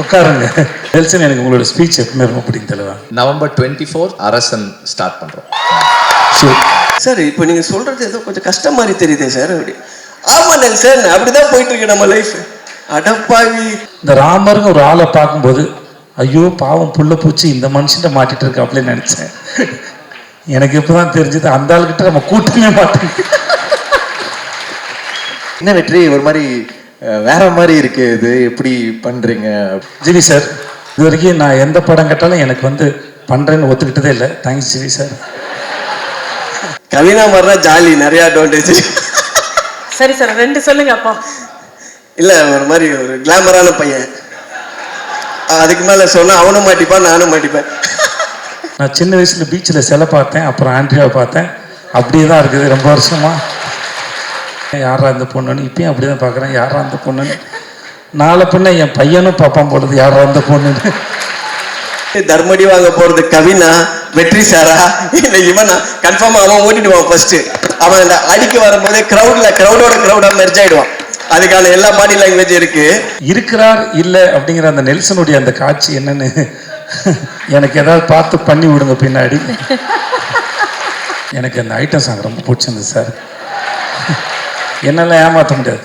உட்காருங்க. நெல்சன் எனக்கு உங்களோட ஸ்பீச் எப்பவுமே ரொம்ப பிடிக்கும் தலைவா November twenty four Arasan start பண்ணுறோம் சரி சார் இப்போ நீங்க சொல்றது ஏதோ கொஞ்சம் கஷ்டம் மாதிரி தெரியுதே சார் அப்படி. ஆமா சார் அப்படிதான் போயிட்டு இருக்கு நம்ம லைஃப் அடப்பாவி. இந்த ராமருங்க ஒரு ஆளை பார்க்கும்போது ஐயோ பாவம் புள்ள பூச்சி இந்த மனுஷன்ட்ட மாட்டிட்டு இருக்கா அப்படின்னு நினைச்சேன். எனக்கு இப்பதான் தெரிஞ்சது அந்த ஆளுகிட்ட நம்ம கூட்டமே மாட்டேங்க என்ன வெற்றி? ஒரு மாதிரி வேற மாதிரி இருக்கு. இது எப்படி பண்றீங்க? ஜிவி சார் இது வரைக்கும் நான் எந்த படம் கேட்டாலும் எனக்கு வந்து பண்றேன்னு ஒத்துக்கிட்டதே இல்லை. Thanks GV sir. கவினா மாதிரினா ஜாலி நிறைய அட்வான்டேஜ் சரி சார் ரெண்டு சொல்லுங்க அப்போ. இல்ல ஒரு மாதிரி ஒரு கிளாமரான பையன். அதுக்கு மேல சொன்னா அவனும் மாட்டிப்பான் நானும் மாட்டிப்பேன். நான் சின்ன வயசுல பீச்சில் சிலை பார்த்தேன் அப்புறம் ஆண்ட்ரியாவை பார்த்தேன். அப்படியே தான் இருக்குது ரொம்ப வருஷமா. யாரா இந்த பொண்ணுன்னு? இப்பயும் அப்படியே தான் பார்க்குறேன். யாரா அந்த பொண்ணுன்னு? நாளை பின்ன என் பையனும் பார்ப்பான் போடுது யாரா அந்த பொண்ணுன்னு? தர்மடி வாங்க போறது கவினா? வெற்றி சாரா? இல்ல இவனா? கன்ஃபார்மா அவன் ஓட்டிடுவான் ஃபர்ஸ்ட் அவன் அந்த அடிக்க வரும்போதே கிரௌட்ல கிரௌடோட கிரௌடா மெர்ஜ் ஆயிடுவான். அதுக்கான எல்லா பாடி லாங்குவேஜ் இருக்கு. இருக்கிறார் இல்லை அப்படிங்கிற அந்த நெல்சனுடைய அந்த காட்சி என்னன்னு எனக்கு ஏதாவது பார்த்து பண்ணி விடுங்க பின்னாடி. எனக்கு அந்த ஐட்டம் சாங் ரொம்ப பிடிச்சிருந்தது சார். என்னெல்லாம் ஏமாற்ற முடியாது.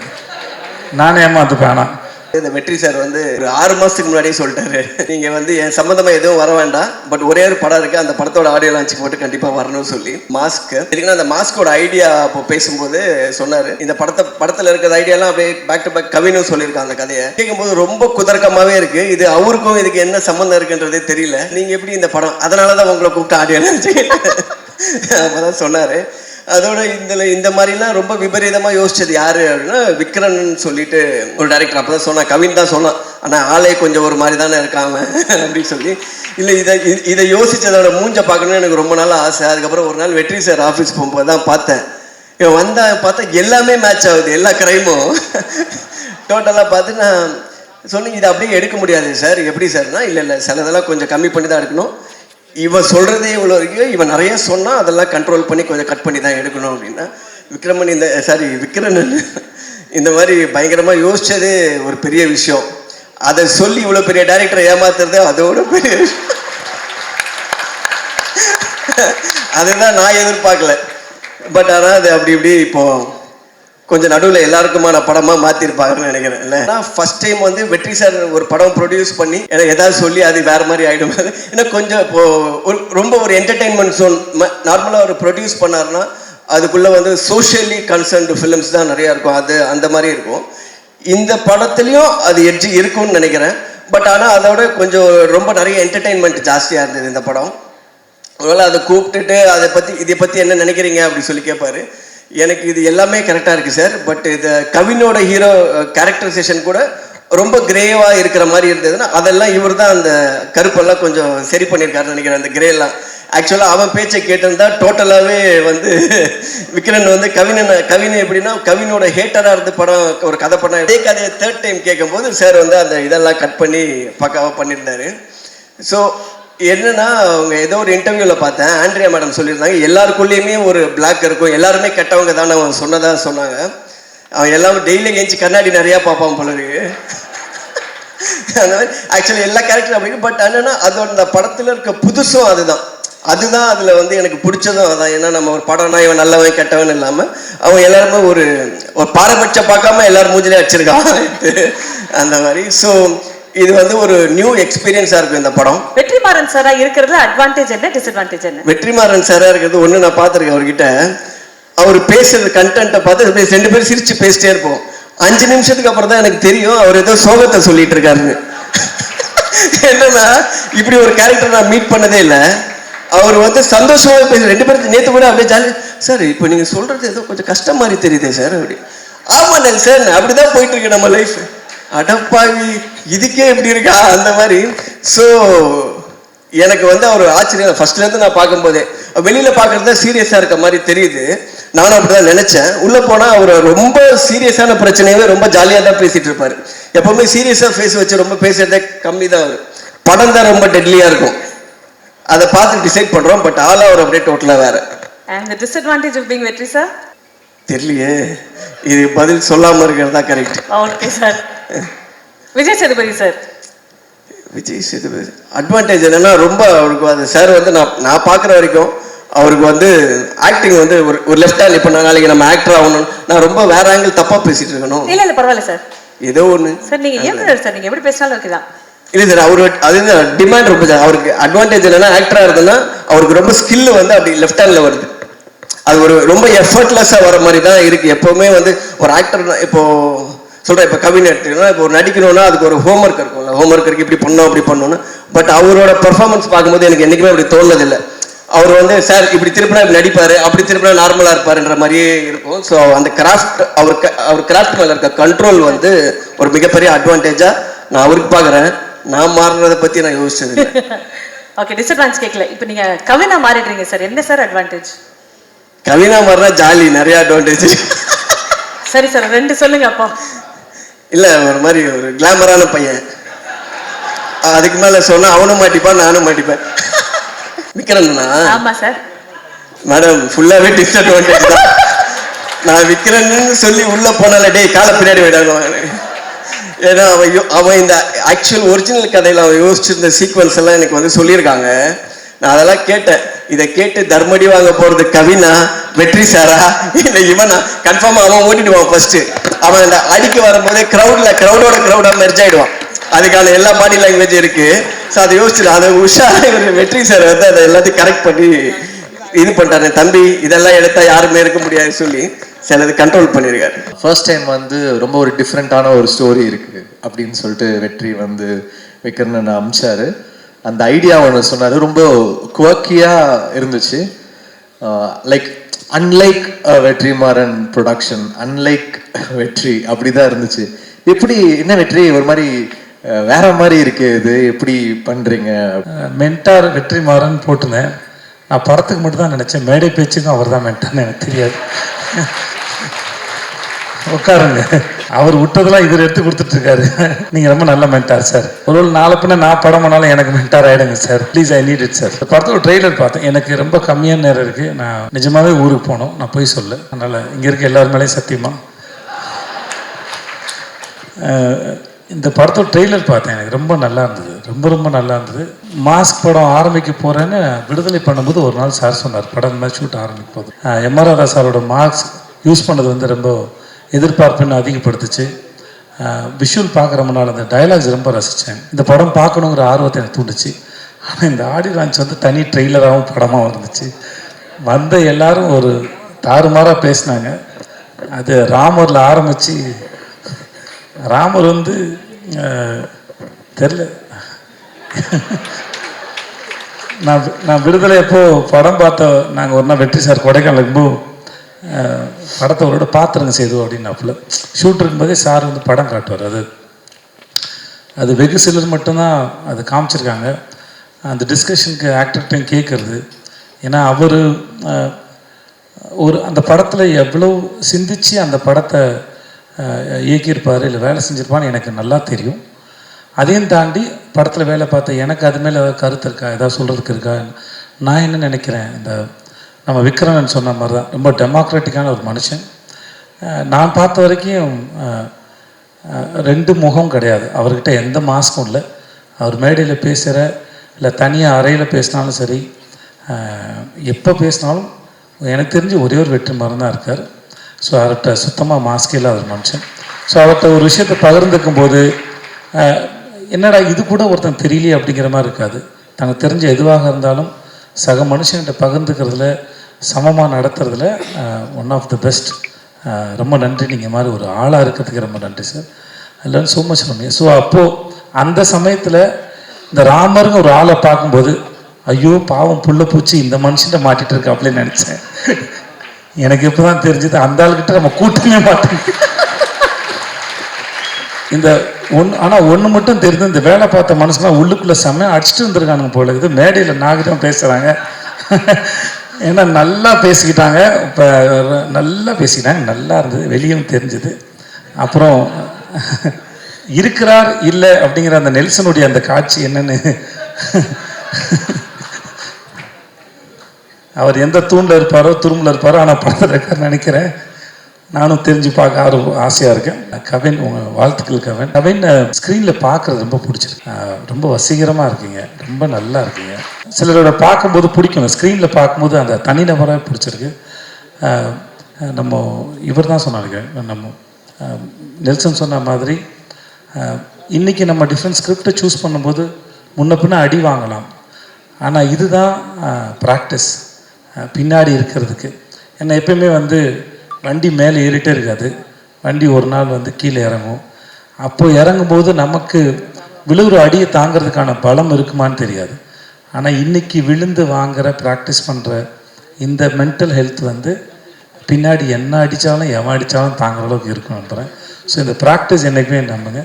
நானே ஏமாத்துப்பேன் ஆனால் இந்த வெற்றி சார் வந்து ஒரு ஆறு மாசத்துக்கு முன்னாடியே சொல்லிட்டாரு. நீங்க வந்து என் சம்மந்தமாக எதுவும் வர வேண்டாம். பட் ஒரே ஒரு படம் இருக்கு. அந்த படத்தோட ஆடியோ லான்ச் போட்டு கண்டிப்பா வரணும்னு சொல்லி. மாஸ்க் இதுக்குன்னா அந்த மாஸ்கோட ஐடியா இப்போ பேசும்போது சொன்னாரு. இந்த படத்தை படத்துல இருக்கிற ஐடியாலாம் அப்படியே பேக் டு பேக் கவினும் சொல்லியிருக்காங்க அந்த கதையை. கேட்கும்போது ரொம்ப குதர்க்கமாவே இருக்கு. இது அவருக்கும் இதுக்கு என்ன சம்மந்தம் இருக்குன்றதே தெரியல. நீங்க எப்படி இந்த படம் அதனாலதான் உங்களை கூப்பிட்டு ஆடியோ லான்ச் அப்பதான் சொன்னாரு. அதோட இந்த இந்த மாதிரிலாம் ரொம்ப விபரீதமா யோசிச்சது யாரு அப்படின்னா விக்ரன் சொல்லிட்டு ஒரு டைரக்டர் அப்பதான் சொன்னா கவின் தான் சொன்னான். ஆனா ஆளே கொஞ்சம் ஒரு மாதிரி தானே இருக்காம அப்படின்னு சொல்லி. இல்ல இதை இதை யோசிச்சதோட மூஞ்ச பார்க்கணும்னு எனக்கு ரொம்ப நாள் ஆசை. அதுக்கப்புறம் ஒரு நாள் வெற்றி சார் ஆஃபீஸ் போகும்போது தான் பார்த்தேன். இவன் வந்தா பார்த்தா எல்லாமே மேட்ச் ஆகுது எல்லா கிரைமும் டோட்டலாக பார்த்து நான் சொன்னீங்க இதை அப்படியே எடுக்க முடியாது சார். எப்படி சார்னா இல்லை இல்லை சிலதெல்லாம் கொஞ்சம் கம்மி பண்ணி தான் எடுக்கணும். இவன் சொல்கிறதே இவ்வளோ இருக்கு இவன் நிறைய சொன்னால் அதெல்லாம் கண்ட்ரோல் பண்ணி கொஞ்சம் கட் பண்ணி தான் எடுக்கணும் அப்படின்னா விக்ரமன் இந்த சாரி விக்ரமன் இந்த மாதிரி பயங்கரமாக யோசித்ததே ஒரு பெரிய விஷயம். அதை சொல்லி இவ்வளோ பெரிய டேரக்டரை ஏமாத்துறது அதோட பெரிய விஷயம். அதுதான் நான் எதிர்பார்க்கல. பட் ஆனால் அது அப்படி இப்படி இப்போ கொஞ்சம் நடுவில் எல்லாருக்குமான படமாக மாற்றிருப்பாங்கன்னு நினைக்கிறேன். இல்லை? ஃபர்ஸ்ட் டைம் வந்து வெற்றி சார் ஒரு படம் ப்ரொடியூஸ் பண்ணி எனக்கு ஏதாவது சொல்லி அது வேற மாதிரி ஆகிடும் ஏன்னா கொஞ்சம் இப்போது ஒரு ரொம்ப ஒரு என்டர்டெயின்மெண்ட் ஜோன் நார்மலாக ஒரு ப்ரொடியூஸ் பண்ணாருன்னா அதுக்குள்ளே வந்து சோஷியலி கன்சர்ன்டு ஃபிலிம்ஸ் தான் நிறையா இருக்கும். அது அந்த மாதிரி இருக்கும். இந்த படத்துலேயும் அது எட்ஜி இருக்கும்னு நினைக்கிறேன். பட் ஆனால் அதோட கொஞ்சம் ரொம்ப நிறைய என்டர்டைன்மெண்ட் ஜாஸ்தியாக இருந்தது இந்த படம். ஒருவேளை அதை கூப்பிட்டுட்டு அதை பற்றி இதை பற்றி என்ன நினைக்கிறீங்க அப்படி சொல்லி கேட்பாரு எனக்கு இது எல்லாமே கரெக்டாக இருக்குது சார் பட் இது கவினோட ஹீரோ கேரக்டரைசேஷன் கூட ரொம்ப கிரேவாக இருக்கிற மாதிரி இருந்ததுன்னா அதெல்லாம் இவர் தான் அந்த கருப்பெல்லாம் கொஞ்சம் சரி பண்ணியிருக்காருன்னு நினைக்கிறேன் அந்த கிரேலாம் ஆக்சுவலாக அவன் பேச்சை கேட்டிருந்தா டோட்டலாகவே வந்து விக்ரன் வந்து கவினன் கவினை எப்படின்னா கவினோட ஹேட்டராக இருந்து படம் ஒரு கதை படம் இதே கதையை தேர்ட் டைம் கேட்கும்போது சார் வந்து அந்த இதெல்லாம் கட் பண்ணி பக்காவாக பண்ணியிருந்தாரு. ஸோ என்னன்னா அவங்க ஏதோ ஒரு இன்டர்வியூவில் பார்த்தேன். ஆண்ட்ரியா மேடம் சொல்லியிருந்தாங்க எல்லாருக்குள்ளேயுமே ஒரு பிளாக் இருக்கும். எல்லாருமே கெட்டவங்க தான் அவன் சொன்னதாக சொன்னாங்க. அவன் எல்லாமே டெய்லி எஞ்சி கண்ணாடி நிறையா பார்ப்பான் போல இருக்கு. அந்த மாதிரி ஆக்சுவலி எல்லா கேரக்டரும் அப்படி பட் என்னன்னா அதோட அந்த படத்தில் இருக்க புதுசும் அதுதான். அதுதான் அதில் வந்து எனக்கு பிடிச்சதும் அதான். ஏன்னா நம்ம ஒரு படம்னா இவன் நல்லவன் கெட்டவன் இல்லாமல் அவன் எல்லாருமே ஒரு ஒரு பாரபட்சம் பார்க்காம எல்லாரும் மூஞ்சிலே அடிச்சிருக்கான் அந்த மாதிரி. ஸோ இது வந்து ஒரு நியூ எக்ஸ்பீரியன்ஸாக இருக்கும் இந்த படம். வெற்றிமாறன் சாரா இருக்கிறதுல அட்வான்டேஜ் என்ன டிஸ்அட்வான்டேஜ் என்ன? வெற்றிமாறன் சாரா இருக்கிறது ஒண்ணு நான் பார்த்துருக்கேன் அவர்கிட்ட. அவர் பேசுறது கண்டென்ட்டை பார்த்து ரெண்டு பேரும் சிரிச்சு பேசிட்டே இருப்போம். அஞ்சு நிமிஷத்துக்கு அப்புறம் தான் எனக்கு தெரியும் அவர் ஏதோ சோகத்தை சொல்லிட்டு இருக்காருன்னு. என்னன்னா இப்படி ஒரு கேரக்டர் நான் மீட் பண்ணதே இல்லை. அவர் வந்து சந்தோஷமா பேச ரெண்டு பேரும் நேத்து கூட அப்படியே ஜாலி சார் இப்போ நீங்க சொல்றது ஏதோ கொஞ்சம் கஷ்டம் மாதிரி தெரியுதே சார் அப்படி. ஆமா சார் அப்படிதான் போயிட்டு இருக்கு நம்ம லைஃப் அடப்பாவி இதுக்கே இப்படி இருக்கா? அந்த மாதிரி. ஸோ எனக்கு வந்து அவர் ஆச்சரியம். ஃபர்ஸ்ட்ல இருந்து நான் பார்க்கும்போதே வெளியில பார்க்கறது தான் சீரியஸா இருக்க மாதிரி தெரியுது. நானும் அப்படிதான் நினைச்சேன். உள்ள போனா அவர் ரொம்ப சீரியஸான பிரச்சனையவே ரொம்ப ஜாலியா தான் பேசிட்டு இருப்பாரு. எப்பவுமே சீரியஸா ஃபேஸ் வச்சு ரொம்ப பேசுறதே கம்மி தான் அவர். படம் தான் ரொம்ப டெட்லியா இருக்கும். அதை பார்த்து டிசைட் பண்றோம். பட் ஆல் அவர் அப்படியே டோட்டலா வேற. And the disadvantage of being Vetri sir தெரியலையே. இது பதில் சொல்லாம இருக்கிறது தான் correct okay sir Vijay Sethupathi sir. Vijay Sethupathi. Advantage என்னன்னா ரொம்ப அவருக்கு அது சார் வந்து நான் நான் பார்க்குற வரைக்கும் அவருக்கு வந்து ஆக்டிங் வந்து ஒரு ஒரு லெஃப்ட் ஹேண்ட் இப்போ நாளைக்கு நம்ம ஆக்டர் ஆகணும் நான் ரொம்ப வேற ஆங்கிள் தப்பாக பேசிட்டு இருக்கணும். இல்ல இல்ல பரவாயில்ல சார் ஏதோ ஒன்று சார் நீங்க இயக்குனர் சார் நீங்க எப்படி பேசினாலும் ஓகே தான். இல்லை சார் அவர் அது டிமாண்ட் ரொம்ப அவருக்கு அட்வான்டேஜ் என்னன்னா ஆக்டராக இருந்ததுன்னா அவருக்கு ரொம்ப ஸ்கில் வந்து அப்படி லெஃப்ட் ஹேண்டில் வருது. அது ஒரு ரொம்ப எஃபர்ட்லெஸ்ஸாக வர மாதிரி தான் இருக்கு. எப்போவுமே வந்து ஒரு ஆக்டர் இப்போ சொல்கிறேன் இப்போ கவின் எடுத்துக்கணும் இப்போ ஒரு நடிக்கணும்னா அதுக்கு ஒரு ஹோம்ஒர்க் இருக்கும்ல. ஹோம்ஒர்க் இருக்கு இப்படி பண்ணணும் அப்படி பண்ணணும் பட் அவரோட பெர்ஃபார்மன்ஸ் பார்க்கும்போது எனக்கு என்றைக்குமே அப்படி தோணுனதில்லை. அவர் வந்து சார் இப்படி திருப்பினா இப்படி நடிப்பார் அப்படி திருப்பினா நார்மலாக இருப்பாருன்ற மாதிரியே இருக்கும். ஸோ அந்த கிராஃப்ட் அவர் அவர் கிராஃப்ட் மேலே இருக்க கண்ட்ரோல் வந்து ஒரு மிகப்பெரிய அட்வான்டேஜாக நான் அவருக்கு பார்க்குறேன். நான் மாறுறதை பற்றி நான் யோசிச்சது ஓகே டிஸ்அட்வான்டேஜ் கேட்கல இப்போ நீங்க கவினா மாறிடுறீங்க சார் என்ன சார் அட்வான்டேஜ் கவினா மாறினா ஜாலி நிறைய அட்வான்டேஜ் சரி சார் ரெண்டு சொல்லுங்க அப்போ. இல்லை ஒரு மாதிரி ஒரு கிளாமரான பையன். அதுக்கு மேலே சொன்னா அவனும் மாட்டிப்பான் நானும் மாட்டிப்பேன். சார். மேடம் ஃபுல்லாகவே டிஸ்அட்வான்டேஜ் தான். நான் விக்ரன்னு சொல்லி உள்ளே போனால டேய் காலை பின்னாடி விடாங்க ஏன்னா அவன் அவன் இந்த ஆக்சுவல் ஒரிஜினல் கதையில் அவன் யோசிச்சிருந்த சீக்வன்ஸ் எல்லாம் எனக்கு வந்து சொல்லியிருக்காங்க. நான் அதெல்லாம் கேட்டேன். இதை கேட்டு தர்மடி வாங்க போறது கவினா வெற்றி சாரா இல்லை இவனா? கன்ஃபார்மா அவன் ஓட்டிடுவான் ஃபர்ஸ்ட் அவன் இந்த அடிக்க வரும்போது கிரௌட்ல கிரௌடோட கிரௌடா மெர்ஜ் ஆயிடுவான். அதுக்கான எல்லா பாடி லாங்குவேஜ் இருக்கு. ஸோ அதை யோசிச்சு அதை உஷா இவர் வெற்றி சார் வந்து அதை எல்லாத்தையும் கரெக்ட் பண்ணி இது பண்ணிட்டாரு. தம்பி இதெல்லாம் எடுத்தா யாருமே இருக்க முடியாது சொல்லி சிலது கண்ட்ரோல் பண்ணியிருக்காரு ஃபர்ஸ்ட் டைம் வந்து ரொம்ப ஒரு டிஃப்ரெண்ட்டான ஒரு ஸ்டோரி இருக்கு அப்படின்னு சொல்லிட்டு வெற்றி வந்து விக்ரமன் அமிச்சாரு. அந்த ஐடியா ஒன்று சொன்னார். ரொம்ப குவக்கியாக இருந்துச்சு. Uh, like unlike Vetrimaaran production unlike Vetri அப்படிதான் இருந்துச்சு. எப்படி என்ன வெற்றி ஒரு மாதிரி வேற மாதிரி இருக்கு இது. எப்படி பண்றீங்க? மென்டார் வெற்றிமாறன் போட்டிருந்தேன். நான் படத்துக்கு மட்டும் தான் நினச்சேன். மேடை பேச்சுக்கும் அவர் தான் மென்டார்னு எனக்கு தெரியாது. உட்காருங்க. அவர் விட்டதெல்லாம் இவர் எடுத்து கொடுத்துட்டு இருக்காரு நீங்க ரொம்ப நல்ல மென்டார் சார் ஒரு ஒரு நாளை பின்ன நான் படம் பண்ணாலும் எனக்கு மென்டார் ஆயிடுங்க sir please I need it sir இந்த படத்தோட ட்ரெய்லர் பார்த்தேன். எனக்கு ரொம்ப கம்மியான நேரம் இருக்கு. நான் நிஜமாவே ஊருக்கு போகணும் நான் போய் சொல்ல அதனால இங்க இருக்க எல்லாரு மேலேயும் சத்தியமா. இந்த படத்தோட ட்ரெய்லர் பார்த்தேன். எனக்கு ரொம்ப நல்லா இருந்தது. ரொம்ப ரொம்ப நல்லா இருந்தது. மாஸ்க் படம் ஆரம்பிக்க போகிறேன்னு விடுதலை பண்ணும்போது ஒரு நாள் சார் சொன்னார். படம் இந்த மாதிரி ஷூட் ஆரம்பிக்க போகுது எம்.ஆர். ராதா சாரோட மாஸ்க் யூஸ் பண்ணது வந்து ரொம்ப எதிர்பார்ப்புன்னு அதிகப்படுத்துச்சு. விஷுவல் பார்க்குற முன்னால் அந்த டயலாக்ஸ் ரொம்ப ரசித்தேன் இந்த படம் பார்க்கணுங்கிற ஆர்வத்தை எனக்கு தூண்டுச்சு. ஆனால் இந்த ஆடி லான்ச் வந்து தனி ட்ரெய்லராகவும் படமாகவும் இருந்துச்சு. வந்த எல்லாரும் ஒரு தாறுமாறாக பேசினாங்க. அது ராமரில் ஆரம்பித்து ராமர் வந்து தெரில நான் நான் விடுதலை அப்போ படம் பார்த்த நாங்கள் ஒரு நாள் வெற்றி சார் கொடைக்கானல் இருக்கும்போது படத்தை ஒரு பார்த்துருங்க செய்து அப்படின்னாப்புல. ஷூட் இருக்கும்போதே சார் வந்து படம் காட்டுவார். அது அது வெகு சிலர் மட்டும்தான் அது காமிச்சிருக்காங்க. அந்த டிஸ்கஷனுக்கு ஆக்டர்கிட்டையும் கேட்குறது ஏன்னா அவர் ஒரு அந்த படத்தில் எவ்வளோ சிந்திச்சு அந்த படத்தை இயக்கியிருப்பார் இல்லை வேலை செஞ்சுருப்பான்னு எனக்கு நல்லா தெரியும். அதையும் தாண்டி படத்தில் வேலை பார்த்த எனக்கு அது மேலே ஏதாவது கருத்து இருக்கா? ஏதாவது சொல்கிறதுக்கு இருக்கா? நான் என்ன நினைக்கிறேன்? இந்த நம்ம விக்ரமன் சொன்ன மாதிரி தான் ரொம்ப டெமோக்ராட்டிக்கான ஒரு மனுஷன். நான் பார்த்த வரைக்கும் ரெண்டு முகம் கிடையாது. அவர்கிட்ட எந்த மாஸ்க்கும் இல்லை. அவர் மேடையில் பேசுகிற இல்லை தனியாக அறையில் பேசினாலும் சரி எப்போ பேசினாலும் எனக்கு தெரிஞ்சு ஒரே ஒரு வெற்றி மரம் தான் இருக்கார். ஸோ அவர்கிட்ட சுத்தமாக மாஸ்க் இல்லாத ஒரு மனுஷன். ஸோ அவர்கிட்ட ஒரு விஷயத்தை பகிர்ந்துக்கும் போது என்னடா இது கூட ஒருத்தன் தெரியலையே அப்படிங்கிற மாதிரி இருக்காது. தனக்கு தெரிஞ்ச எதுவாக இருந்தாலும் சக மனுஷன்கிட்ட பகிர்ந்துக்கிறதுல சமமாக நடத்துறதுல ஒன் ஆஃப் த பெஸ்ட் ரொம்ப நன்றி. நீங்கள் மாதிரி ஒரு ஆளாக இருக்கிறதுக்கு ரொம்ப நன்றி சார் அதில் ஸோ மச் ரம்யா ஸோ அப்போது அந்த சமயத்தில் இந்த ராமருங்க ஒரு ஆளை பார்க்கும்போது ஐயோ பாவம் புள்ள பூச்சி இந்த மனுஷன்ட்ட மாட்டிட்டு இருக்கா அப்படின்னு நினச்சேன். எனக்கு இப்போ தான் தெரிஞ்சது அந்த ஆளுக்கிட்ட நம்ம கூட்டமே மாட்டோம். இந்த ஒன்று ஆனால் ஒன்று மட்டும் தெரிஞ்சு இந்த வேலை பார்த்த மனுஷங்களாம் உள்ளுக்குள்ளே செம்மையாக அடிச்சுட்டு இருந்திருக்கானுங்க போல இது மேடையில் நாகரிகம் பேசுகிறாங்க ஏன்னா நல்லா பேசிக்கிட்டாங்க. இப்போ நல்லா பேசிக்கிட்டாங்க நல்லா இருந்தது. வெளியும் தெரிஞ்சது. அப்புறம் இருக்கிறார் இல்லை அப்படிங்கிற அந்த நெல்சனுடைய அந்த காட்சி என்னன்னு அவர் எந்த தூணில் இருப்பாரோ துரும்பில் இருப்பாரோ ஆனால் படத்தில் இருக்கார் நினைக்கிறேன். நானும் தெரிஞ்சு பார்க்க ஆர்வம் ஆசையாக இருக்கேன். கவின் உங்கள் வாழ்த்துக்கள் கவின். கவின் ஸ்க்ரீனில் பார்க்குறது ரொம்ப பிடிச்சிருக்கு. ரொம்ப வசீகரமாக இருக்கீங்க. ரொம்ப நல்லா இருக்கீங்க. சிலரோட பார்க்கும்போது பிடிக்கும் ஸ்க்ரீனில் பார்க்கும்போது அந்த தனிநபராக பிடிச்சிருக்கு. நம்ம இவர் தான் சொன்னாருங்க நம்ம நெல்சன் சொன்ன மாதிரி இன்றைக்கி இன்னைக்கு நம்ம டிஃப்ரெண்ட் ஸ்கிரிப்டை சூஸ் பண்ணும்போது முன்ன பின்ன அடி வாங்கலாம். ஆனால் இதுதான் ப்ராக்டிஸ் பின்னாடி இருக்கிறதுக்கு. ஏன்னா எப்பயுமே வந்து வண்டி மேலே ஏறிட்டே இருக்காது. வண்டி ஒரு நாள் வந்து கீழே இறங்கும். அப்போ இறங்கும்போது நமக்கு விழுகிற அடியை தாங்கிறதுக்கான பலம் இருக்குமான்னு தெரியாது. ஆனால் இன்னைக்கு விழுந்து வாங்குற ப்ராக்டிஸ் பண்ணுற இந்த மென்டல் ஹெல்த் வந்து பின்னாடி என்ன அடித்தாலும் எவன் அடித்தாலும் தாங்குற அளவுக்கு இருக்கணுன்றேன் ஸோ இந்த ப்ராக்டிஸ் என்றைக்குமே நம்புங்க.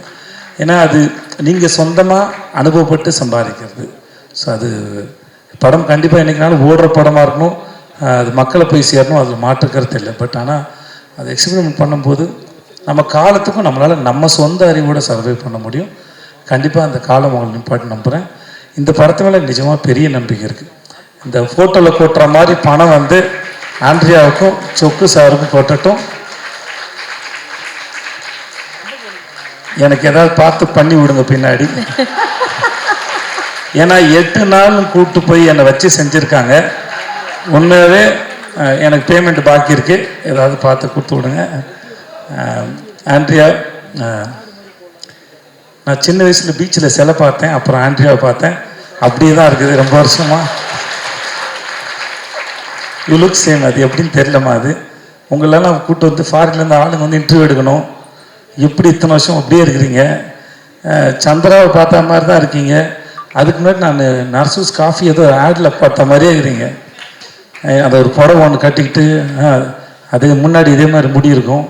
ஏன்னா அது நீங்கள் சொந்தமாக அனுபவப்பட்டு சம்பாதிக்கிறது. ஸோ அது படம் கண்டிப்பாக என்றைக்குனாலும் ஓடுற படமாக இருக்கணும். அது மக்களை போய் சேரணும் அதில் மாற்றுக்கிறது இல்லை. பட் ஆனால் அது எக்ஸ்பிரிமெண்ட் பண்ணும்போது நம்ம காலத்துக்கும் நம்மளால் நம்ம சொந்த அறிவோட சர்வை பண்ண முடியும். கண்டிப்பாக அந்த காலம் உங்களை நிப்பாட்டு நம்புகிறேன் இந்த படத்து மேலே நிஜமாக பெரிய நம்பிக்கை இருக்குது இந்த ஃபோட்டோவில் கொட்டுற மாதிரி பணம் வந்து ஆண்ட்ரியாவுக்கும் சொக்கு சாருக்கும் கொட்டட்டும். எனக்கு ஏதாவது பார்த்து பண்ணி விடுங்க பின்னாடி. ஏன்னா எட்டு நாள் கூப்பிட்டு போய் என்னை வச்சு செஞ்சுருக்காங்க. உண்மையாகவே எனக்கு பேமெண்ட் பாக்கி இருக்கு. ஏதாவது பார்த்து கொடுத்து விடுங்க. ஆண்ட்ரியா நான் சின்ன வயசில் பீச்சில் சிலை பார்த்தேன். அப்புறம் ஆண்ட்ரியாவை பார்த்தேன். அப்படியே தான் இருக்குது. ரொம்ப வருஷமா. யூ லுக் சேம் அது எப்படின்னு தெரியலமா அது. உங்களெல்லாம் கூட்டு வந்து ஃபாரின்லேருந்து ஆளுங்க வந்து இன்டர்வியூ எடுக்கணும். எப்படி இத்தனை வருஷம் அப்படியே இருக்கிறீங்க. சந்திராவை பார்த்த மாதிரி தான் இருக்கீங்க. அதுக்கு முன்னாடி நான் நர்சூஸ் காஃபி ஏதோ ஆடில் பார்த்த மாதிரியே இருக்கிறீங்க. அதை ஒரு புடவை ஒன்று கட்டிக்கிட்டு அதுக்கு முன்னாடி இதே மாதிரி முடி இருக்கும்.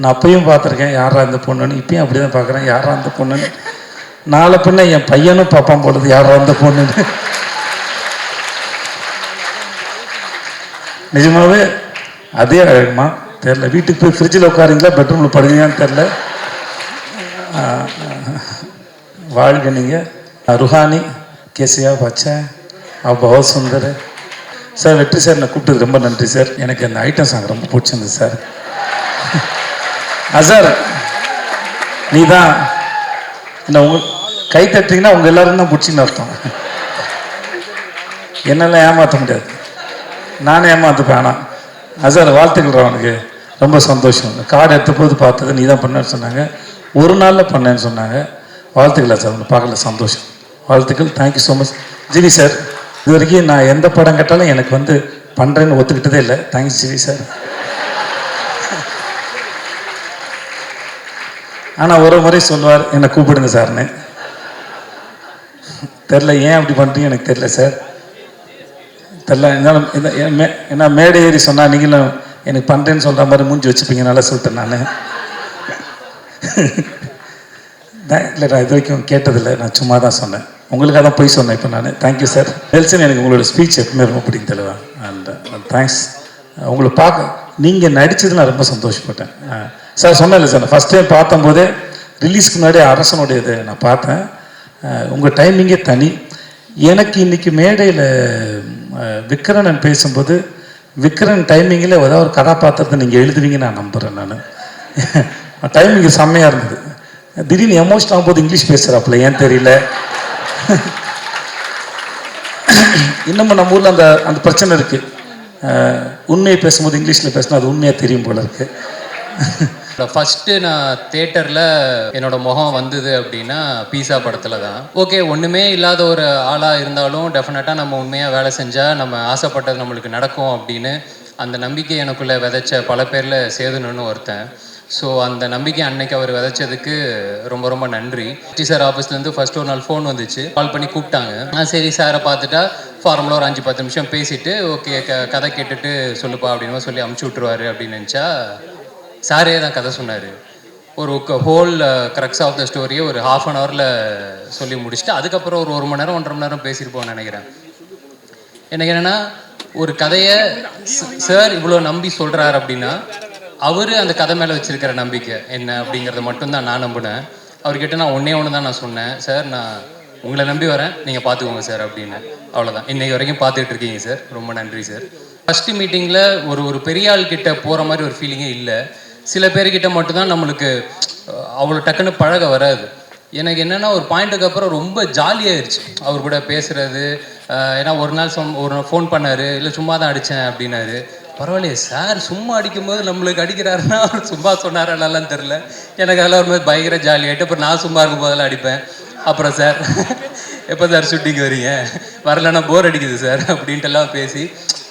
நான் அப்பயும் பார்த்துருக்கேன் யாரா இந்த பொண்ணுன்னு. இப்பயும் அப்படி தான் பார்க்குறேன் யாரா இந்த பொண்ணுன்னு. நாளை பின்ன என் பையனும் பார்ப்பான் போடுறது யாரா இந்த பொண்ணுன்னு. நிஜமாவே அதே அழகுமா? தெரில வீட்டுக்கு போய் ஃப்ரிட்ஜில் உட்காருங்களா? பெட்ரூமில் படுவீங்கன்னு தெரில வாழ்க நீங்கள் ருஹானி கேசியா பச்சை அவ்வளோ சுந்தர். சார் வெற்றி சார் நான் கூப்பிட்டது ரொம்ப நன்றி சார். எனக்கு அந்த ஐட்டம் சாங் ரொம்ப பிடிச்சிருந்தது சார். அசார் நீ தான் என்ன உங்க கை தட்டுறீங்கன்னா உங்க எல்லாரும் தான் பிடிச்சின்னு அர்த்தம். என்னெல்லாம் ஏமாற்ற முடியாது. நானே ஏமாத்துப்பேன் ஆனால் அசார் வாழ்த்துக்கள் அவனுக்கு ரொம்ப சந்தோஷம். கார்டு எடுத்த போது பார்த்தது நீ தான் பண்ணேன்னு சொன்னாங்க. ஒரு நாளில் பண்ணேன்னு சொன்னாங்க. வாழ்த்துக்கள் சார் உங்களை பார்க்கல சந்தோஷம். வாழ்த்துக்கள் தேங்க்யூ ஸோ மச் ஜினி சார் இது வரைக்கும் நான் எந்த படம் கேட்டாலும் எனக்கு வந்து பண்ணுறேன்னு ஒத்துக்கிட்டதே இல்லை. தேங்க்ஸ் ஜிவி சார் ஆனால் ஒரு முறை சொல்லுவார் என்னை கூப்பிடுங்க சார்னு தெரில ஏன் அப்படி பண்ணுறீங்க எனக்கு தெரில சார் தெரில இருந்தாலும் மே- ஏன்னா மேடை ஏறி சொன்னால் நீங்களும் எனக்கு பண்ணுறேன்னு சொல்கிற மாதிரி மூஞ்சி வச்சுப்பீங்கனால சொல்லிட்டேன் நான். இல்லை நான் இது வரைக்கும் கேட்டதில்லை. நான் சும்மா தான் சொன்னேன். உங்களுக்காக தான் போய் சொன்னேன் இப்போ நான். தேங்க்யூ சார் நெல்சன் எனக்கு உங்களோட ஸ்பீச் எப்பவுமே ரொம்ப பிடிக்கும் தெளிவா. அண்ட் தேங்க்ஸ் உங்களை பார்க்க நீங்கள் நடித்தது நான் ரொம்ப சந்தோஷப்பட்டேன். சார் சொன்னேன்ல சார் ஃபஸ்ட் டைம் பார்த்தம்போதே ரிலீஸ்க்கு முன்னாடி அரசனுடைய இதை நான் பார்த்தேன். உங்கள் டைமிங்கே தனி. எனக்கு இன்றைக்கி மேடையில் விக்ரணன் பேசும்போது விக்ரன் டைமிங்கில் ஏதாவது ஒரு கதாபாத்திரத்தை நீங்கள் எழுதுவீங்கன்னு நான் நம்புகிறேன் நான். டைமிங் செம்மையாக இருந்தது. திடீர்னு எமோஷன் ஆகும்போது இங்கிலீஷ் பேசுகிறாப்புல ஏன் தெரியல? இன்னமும் நம்ம ஊரில் அந்த அந்த பிரச்சனை இருக்குது உண்மையை பேசும்போது இங்கிலீஷில் பேசினா அது உண்மையாக தெரியும் போல இருக்கு. ஃபஸ்ட்டு நான் தேட்டரில் என்னோட முகம் வந்தது அப்படின்னா பீஸா படத்தில் தான். ஓகே ஒன்றுமே இல்லாத ஒரு ஆளாக இருந்தாலும் டெஃபினட்டாக நம்ம உண்மையாக வேலை செஞ்சால் நம்ம ஆசைப்பட்டது நம்மளுக்கு நடக்கும் அப்படின்னு அந்த நம்பிக்கை எனக்குள்ளே விதைச்ச பல பேரில் சேதுனன்னு ஒருத்தன். ஸோ அந்த நம்பிக்கை அன்னைக்கு அவர் விதைச்சதுக்கு ரொம்ப ரொம்ப நன்றி. டி சார் ஆஃபீஸ்லேருந்து ஃபர்ஸ்ட் ஒரு நாள் ஃபோன் வந்துச்சு. கால் பண்ணி கூப்பிட்டாங்க. நான் சரி சாரை பார்த்துட்டா ஃபார்முலா ஒரு அஞ்சு பத்து நிமிஷம் பேசிட்டு ஓகே க கதை கேட்டுட்டு சொல்லுப்பா அப்படின்னு சொல்லி அமுச்சு விட்ருவாரு அப்படின்னு நினச்சா சாரே தான் கதை சொன்னார். ஒரு ஹோல் க்ரக்ஸ் ஆஃப் த ஸ்டோரியை ஒரு ஹாஃப் அன் ஹவரில் சொல்லி முடிச்சுட்டு அதுக்கப்புறம் ஒரு ஒரு மணி நேரம் ஒன்றரை மணி நேரம் பேசியிருப்போம்னு நினைக்கிறேன். எனக்கு என்னென்னா ஒரு கதையை சார் இவ்வளோ நம்பி சொல்கிறார் அப்படின்னா அவர் அந்த கதை மேலே வச்சிருக்கிற நம்பிக்கை என்ன அப்படிங்கிறத மட்டும்தான் நான் நம்பினேன். அவர்கிட்ட நான் ஒன்றே ஒன்று தான் நான் சொன்னேன். சார் நான் உங்களை நம்பி வரேன். நீங்கள் பார்த்துக்கோங்க சார் அப்படின்னு. அவ்வளோதான் இன்னைக்கு வரைக்கும் பார்த்துட்டு இருக்கீங்க சார். ரொம்ப நன்றி சார். ஃபஸ்ட்டு மீட்டிங்கில் ஒரு ஒரு பெரிய ஆள் கிட்ட போகிற மாதிரி ஒரு ஃபீலிங்கே இல்லை. சில பேர்கிட்ட மட்டும்தான் நம்மளுக்கு அவ்வளோ டக்குன்னு பழக வராது. எனக்கு என்னன்னா ஒரு பாயிண்ட்டுக்கு அப்புறம் ரொம்ப ஜாலியாயிருச்சு அவர் கூட பேசுகிறது ஏன்னா ஒரு நாள் சொம் ஒரு ஃபோன் பண்ணார் இல்லை சும்மா தான் அடித்தேன் அப்படின்னாரு. பரவாயில்லையே சார் சும்மா அடிக்கும்போது நம்மளுக்கு அடிக்கிறாருன்னா அவர் சும்மா சொன்னாரா நல்லான்னு தெரில எனக்கு அதெல்லாம் ஒரு மாதிரி பயங்கர ஜாலியாகிட்டு அப்புறம் நான் சும்மா இருக்கும் போதெல்லாம் அடிப்பேன். அப்புறம் சார் எப்போ சார் ஷூட்டிங் வரீங்க வரலன்னா போர் அடிக்குது சார் அப்படின்ட்டுலாம் பேசி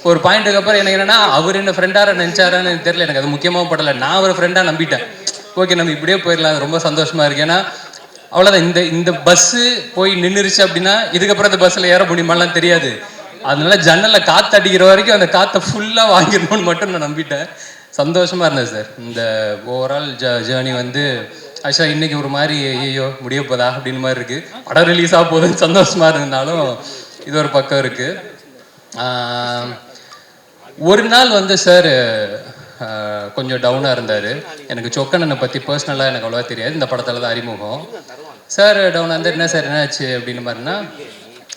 ஒரு பாயிண்ட்டுக்கு அப்புறம் எனக்கு என்னன்னா அவர் என்ன ஃப்ரெண்டாக நினச்சாரான்னு எனக்கு தெரியல. எனக்கு அது முக்கியமாக படலை. நான் ஒரு ஃப்ரெண்டாக நம்பிட்டேன். ஓகே நம்ம இப்படியே போயிடலாம். அது ரொம்ப சந்தோஷமாக இருக்கு. ஏன்னா அவ்வளோதான் இந்த இந்த பஸ்ஸு போய் நின்றுருச்சு அப்படின்னா இதுக்கப்புறம் அந்த பஸ்ஸில் ஏற முடியுமாலாம் தெரியாது. அதனால ஜன்னலில் காற்று அடிக்கிற வரைக்கும் அந்த காற்றை ஃபுல்லாக வாங்கிடணும்னு மட்டும் நான் நம்பிட்டேன். சந்தோஷமா இருந்தேன் சார். இந்த ஓவரால் ஜ ஜேர்னி வந்து ஆக்சுவலாக இன்னைக்கு ஒரு மாதிரி ஐயோ முடிய போதா அப்படின்னு மாதிரி இருக்கு. படம் ரிலீஸ் ஆக போதுன்னு சந்தோஷமா இருந்தாலும் இது ஒரு பக்கம் இருக்கு. ஒரு நாள் வந்து சார் கொஞ்சம் டவுனாக இருந்தார். எனக்கு சொக்கனனை பற்றி பர்சனலாக எனக்கு அவ்வளோவா தெரியாது. இந்த படத்தில் தான் அறிமுகம். சார் டவுனாக இருந்தார். என்ன சார் என்னாச்சு அப்படின்னு மாதிரினா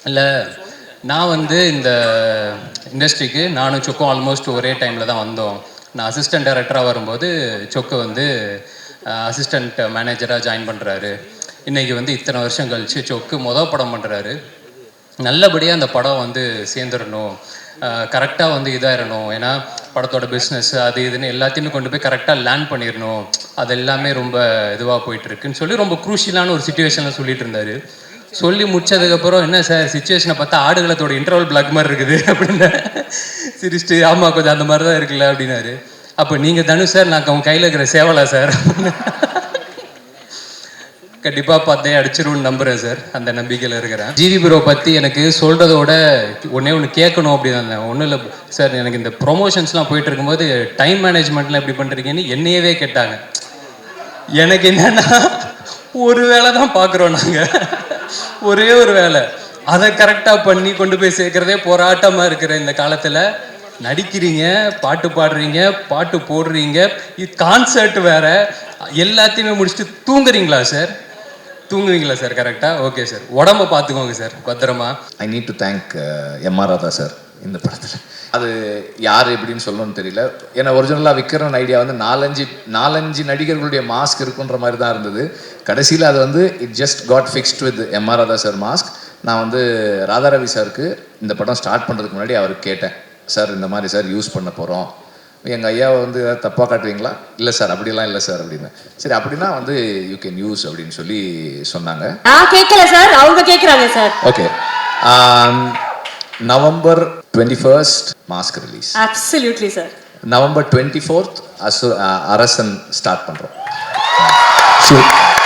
இல்லை நான் வந்து இந்த இண்டஸ்ட்ரிக்கு நானும் சொக்கும் ஆல்மோஸ்ட் ஒரே டைமில் தான் வந்தோம். நான் அசிஸ்டன்ட் டைரக்டராக வரும்போது சொக்கு வந்து அசிஸ்டண்ட் மேனேஜராக ஜாயின் பண்ணுறாரு இன்றைக்கி வந்து இத்தனை வருஷம் கழிச்சு சொக்கு மொதல் படம் பண்ணுறாரு நல்லபடியாக அந்த படம் வந்து சேர்ந்துடணும் கரெக்டாக வந்து இதாயிடணும் ஏன்னா படத்தோட பிஸ்னஸ் அது இதுன்னு எல்லாத்தையுமே கொண்டு போய் கரெக்டாக லேண்ட் பண்ணிடணும் அது எல்லாமே ரொம்ப இதுவாக போயிட்டுருக்குன்னு சொல்லி ரொம்ப குரூஷியலான ஒரு சுச்சுவேஷனில் சொல்லிட்டு இருந்தார். சொல்லி முடிச்சதுக்கப்புறம் என்ன சார் சுச்சுவேஷனை பார்த்தா ஆடுகளத்தோட இன்டர்வல் பிளாக் மாதிரி இருக்குது அப்படின்னு சிரிச்சுட்டு ஆமாம் கொஞ்சம் அந்த மாதிரி தான் இருக்குல்ல அப்படின்னாரு. அப்போ நீங்கள் தனு சார் நான் உங்க கையில் இருக்கிற சேவலா சார். கண்டிப்பாக பார்த்தே அடிச்சிருவோம்னு நம்புகிறேன் சார் அந்த நம்பிக்கையில் இருக்கிறேன். ஜிவி ப்ரோ பற்றி எனக்கு சொல்கிறதோட ஒன்னே ஒன்று கேட்கணும் அப்படி தான் ஒன்றும் இல்லை சார் எனக்கு இந்த ப்ரொமோஷன்ஸ்லாம் போயிட்டு இருக்கும்போது டைம் மேனேஜ்மெண்ட்லாம் எப்படி பண்ணுறீங்கன்னு என்னையவே கேட்டாங்க. எனக்கு என்னன்னா ஒரு வேளை தான் பார்க்குறோம் நாங்கள் ஒரே ஒரு வேலை. அதை கரெக்டாக பண்ணி கொண்டு போய் சேர்க்கறதே போராட்டமாக இருக்கிற இந்த காலத்தில். நடிக்கிறீங்க பாட்டு பாடுறீங்க பாட்டு போடுறீங்க. இது கான்சர்ட் வேற. எல்லாத்தையுமே முடிச்சுட்டு தூங்குறீங்களா சார் தூங்குவீங்களா சார் கரெக்டாக ஓகே சார் உடம்ப பார்த்துக்கோங்க சார் பத்திரமா? I need to thank MR Radha sir இந்த படத்தில். அது யார் எப்படின்னு சொல்லணும்னு தெரியல. ஏன்னா ஒரிஜினலாக விக்ரன் ஐடியா வந்து நாலஞ்சு நாலஞ்சு நடிகர்களுடைய மாஸ்க் இருக்குன்ற மாதிரி தான் இருந்தது. கடைசியில் அது வந்து it just got fixed with MR Radha sir mask நான் வந்து ராதாரவி சாருக்கு இந்த படம் ஸ்டார்ட் பண்ணுறதுக்கு முன்னாடி அவருக்கு கேட்டேன். சார் இந்த மாதிரி சார் யூஸ் பண்ண போகிறோம் எங்கள் ஐயாவை வந்து ஏதாவது தப்பாக காட்டுவீங்களா? இல்லை சார் அப்படிலாம் இல்லை சார் அப்படின்னு. சரி அப்படின்னா வந்து யூ கேன் யூஸ் அப்படின்னு சொல்லி சொன்னாங்க. நான் கேட்கல சார் அவங்க கேட்குறாங்க sir. Okay. November twenty first mask release absolutely sir November twenty fourth அசு அரசன் ஸ்டார்ட் பண்ணுறோம்